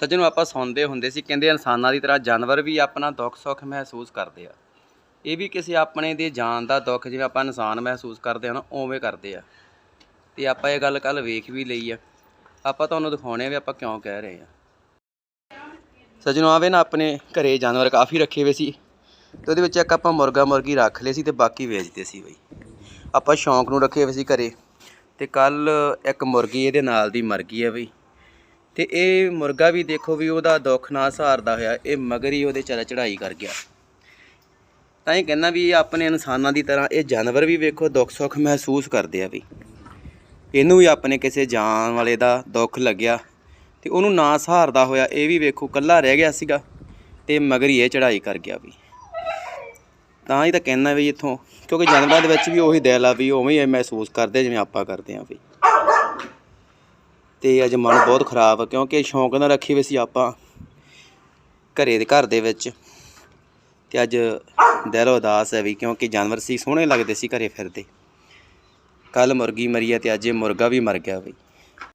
ਸੱਜਣੋ ਆਪਾਂ ਸੁਣਦੇ ਹੁੰਦੇ ਸੀ, ਕਹਿੰਦੇ ਇਨਸਾਨਾਂ ਦੀ ਤਰ੍ਹਾਂ ਜਾਨਵਰ ਵੀ ਆਪਣਾ ਦੁੱਖ ਸੁੱਖ ਮਹਿਸੂਸ ਕਰਦੇ ਆ। ਇਹ ਵੀ ਕਿਸੇ ਆਪਣੇ ਦੇ ਜਾਨ ਦਾ ਦੁੱਖ, ਜਿਵੇਂ ਆਪਾਂ ਇਨਸਾਨ ਮਹਿਸੂਸ ਕਰਦੇ ਆ ਨਾ, ਉਵੇਂ ਕਰਦੇ ਆ। ਤੇ ਆਪਾਂ ਇਹ ਗੱਲ ਕੱਲ ਵੇਖ ਵੀ ਲਈ ਆ। ਆਪਾਂ ਤੁਹਾਨੂੰ ਦਿਖਾਉਣੇ ਆ ਵੀ ਆਪਾਂ ਕਿਉਂ ਕਹਿ ਰਹੇ ਆ। ਸੱਜਣੋ ਆਵੇ ਨਾ ਆਪਣੇ ਘਰੇ ਜਾਨਵਰ ਕਾਫੀ ਰੱਖੇ ਹੋਏ ਸੀ। ਤੇ ਉਹਦੇ ਵਿੱਚ ਇੱਕ ਆਪਾਂ ਮੁਰਗਾ ਮੁਰਗੀ ਰੱਖ ਲਏ ਸੀ ਤੇ ਬਾਕੀ ਵੇਚਦੇ ਸੀ ਬਈ। ਆਪਾਂ ਸ਼ੌਂਕ ਨੂੰ ਰੱਖੇ ਹੋਏ ਸੀ ਘਰੇ। ਤੇ ਕੱਲ ਇੱਕ ਮੁਰਗੀ ਇਹਦੇ ਨਾਲ ਦੀ ਮਰ ਗਈ ਹੈ ਬਈ। ਤੇ ਇਹ ਮੁਰਗਾ ਵੀ ਦੇਖੋ ਵੀ ਉਹਦਾ ਦੁੱਖ ਨਾ ਸਹਾਰਦਾ ਹੋਇਆ, ਇਹ ਮਗਰ ਹੀ ਉਹਦੇ ਚੜਾ ਚੜਾਈ ਕਰ ਗਿਆ। ਤਾਂ ਇਹ ਕਹਿੰਦਾ ਵੀ ਇਹ ਆਪਣੇ ਇਨਸਾਨਾਂ ਦੀ ਤਰ੍ਹਾਂ, ਇਹ ਜਾਨਵਰ ਵੀ ਵੇਖੋ ਦੁੱਖ ਸੁੱਖ ਮਹਿਸੂਸ ਕਰਦੇ ਆ ਵੀ। ਇਹਨੂੰ ਵੀ ਆਪਣੇ ਕਿਸੇ ਜਾਨ ਵਾਲੇ ਦਾ ਦੁੱਖ ਲੱਗਿਆ ਤੇ ਉਹਨੂੰ ਨਾ ਸਹਾਰਦਾ ਹੋਇਆ, ਇਹ ਵੀ ਵੇਖੋ ਕੱਲਾ ਰਹਿ ਗਿਆ ਸੀਗਾ ਤੇ ਮਗਰ ਹੀ ਇਹ ਚੜਾਈ ਕਰ ਗਿਆ ਵੀ। ਤਾਂ ਹੀ ਤਾਂ ਕਹਿੰਦਾ ਵੀ ਇੱਥੋਂ, ਕਿਉਂਕਿ ਜਾਨਵਰਾਂ ਦੇ ਵਿੱਚ ਵੀ ਉਹੀ ਦਿਲ ਆ ਵੀ ਉਵੇਂ ਹੀ ਇਹ ਮਹਿਸੂਸ ਕਰਦੇ ਜਿਵੇਂ ਆਪਾਂ ਕਰਦੇ ਆਂ ਵੀ। ਤੇ ਅੱਜ ਮਨ ਬਹੁਤ ਖਰਾਬ ਆ, ਕਿਉਂਕਿ ਸ਼ੌਂਕ ਨਾਲ ਰੱਖੀ ਹੋਈ ਸੀ ਆਪਾਂ ਘਰੇ ਦੇ ਘਰ ਦੇ ਵਿੱਚ। ਤੇ ਅੱਜ ਦਿਲ ਉਦਾਸ ਹੈ ਵੀ ਕਿਉਂਕਿ ਜਾਨਵਰ ਸੀ, ਸੋਹਣੇ ਲੱਗਦੇ ਸੀ ਘਰੇ ਫਿਰਦੇ। ਕੱਲ ਮੁਰਗੀ ਮਰੀ ਹੈ ਤੇ ਅੱਜ ਇਹ ਮੁਰਗਾ ਵੀ ਮਰ ਗਿਆ ਬਈ।